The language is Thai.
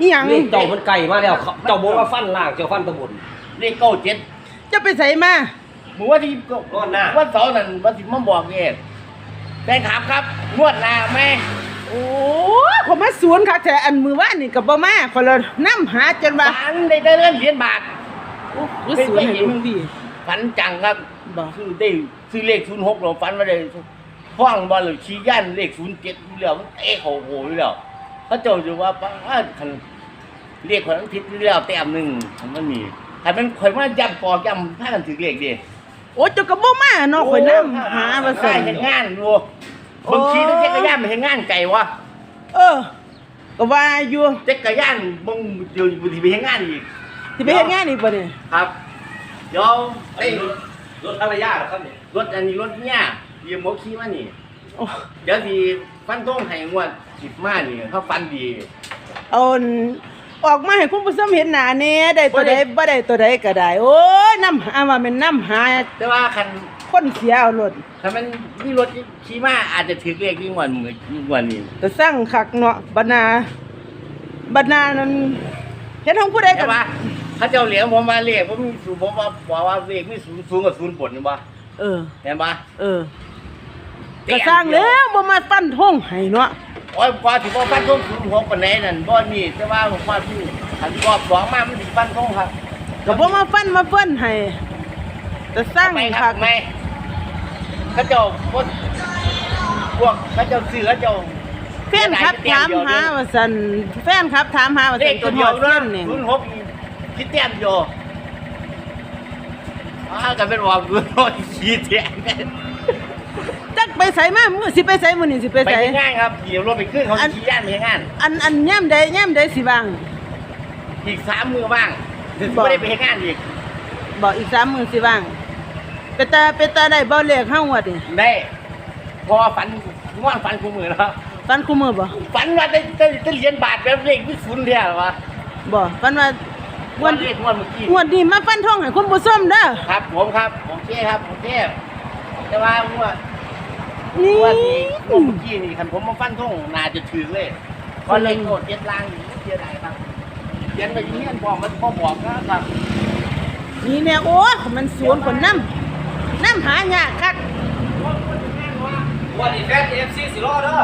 อีหยังเลขเจ้ามันไก่มาแล้วเขาเจ้าบอกว่าฟันล่างเจ้าฟันตะบนเลขเก้าเจ็ดจะไปใส่มาหมูว่าที่ก็งวดหน้าวันเสาร์นั่นวันที่มาบอกเนี่ยแฟนคลับครับงวดหน้าแม่โอ้ผมมาสวนคักแต่อันมือว่านนี่ก็บ่มาคนละนำหาจนว่าฝันได้ได้เงินเหรียญบาทโอ้กูสวนให้ลุงพี่ฝันจังครับบ่ซื้อได้ซื้อเลขศูนย์หกเราฝันมาได้ฟ้องบอลหรือชี้ยันเลขศูนย์เจ็ดอยู่แล้วมันเอ๊ะเขาโหอยู่แล้ว เขาเจ้าอยู่ว่าป้าคันเลขคนนั้นผิดอยู่แล้วแต้มหนึ่งมันมีถ้ามันข่อยมาย้ำปอกย้ำถ้ากันถือเลขดิโอ้เจ้าก็บ่มาเนาะข่อยนำหาว่าใส่ซั่นเห็นงานดูบางทีต้องเจ๊กระย่านมาเห็นงานไก่วะเออก็ว่าอยู่เจ๊กระย่านบางเดี๋ยวบางทีไปเห็นงานอีกสิไปเฮ็ดงานอีกบ่เนี่ยครับเดี๋ยวไอ้รถภรรยาเหรอครับเนี่ยรถอันนี้รถเนี่ยเยี่ยมโมขี่มานี่โอ้ เดี๋ยวทีฟันต้องให้งวดสิบมานี่เขาฟันดี เอาอันออกมาให้คุณผู้ชมเห็นหน้าแหน่ได้ตัวใดบ่ได้ตัวใดก็ได้ โอ้ยนำหาว่าแม่นนำหาแต่ว่าคันคนเสียเอารถถ้ามันมีรถขี่มาอาจจะถือเลขยิ่งกว่ามือยิ่งกว่านี้แต่สร้างคักเนาะบรรณาบรรณานั้นเห็นของผู้ใดแต่กันว่าเขาเจ้าเหลียงผมมาเลขผมมีสูงผมว่าบอกว่าเลขมีสูงสูงกว่าศูนย์บนนี่บ่เออเห็นปะเออ ก็สร้างแล้วบ่มาฟันทงให้เนาะโอ้ยกว่าที่บ่ฟันทงศูนย์หกปานไหนนั่นบ่นี่แต่ว่าผมว่าที่คันรอบสองมามันสิฟันทงครับก็บ่มาฟันมาเฟิ้นให้แต่สร้างไม่คคัรับกไม่เขาเจ้าพวกพวกเขาเจ้าซื้อเขาเจ้าแฟนครับถามหาว่าซั่นแฟนครับถามหาว่าเลซั่ขนตัวนเดียวเฟิ้นะนนี่ศูนย์หกคิดเต็มอยู่อ้าวก็เป็นว่ากูโดนขี้แตกกันจัก ไปไสมามื้อสิไปไสมื้อนี้สิไปไปไสเฮ็ดงานครับเดี๋ยวรถไปขึ้นเขาอันชี้ย่านไปเฮ็ดงาน อันอันย่ํใดย่ํใดสิว่าง อีกสามมือบ้างถึงบ่ไม่ได้ไปเฮ็ดงานอีกบอกอีก3มื้อสิว่างไปตาไปตาได้บ่เลขเฮาว่าดิได้เพอฝันว่านฝันคู่มือแล้วฟันคู่มือบ่ฝันว่าได้ได้ได้เหรียญบาทแบบเลขวิสุนย์เดียววะบ่ฟันว่าวันเลขงวันเมื่อกี้ งวดนี้มาฟันทงให้คุณผู้ชมเด้อครับผมครับผมเจ้ครับผมเจ้แต่ว่างวด นี่งวันนี้งวดเมื่อกี้นี่คันผมมาฟันท่งนาจะถือเลยเพราะเลยโดดเย็ดล่างอยู่เสียดายครับเขียนไปอยี่เงี้ยบอกมันพ่อบอกนะครับนี่แน่โอ้มันสวนคนน้ำน้ำหายากคักวันนี้แฟนเอฟซีสิรอเด้อ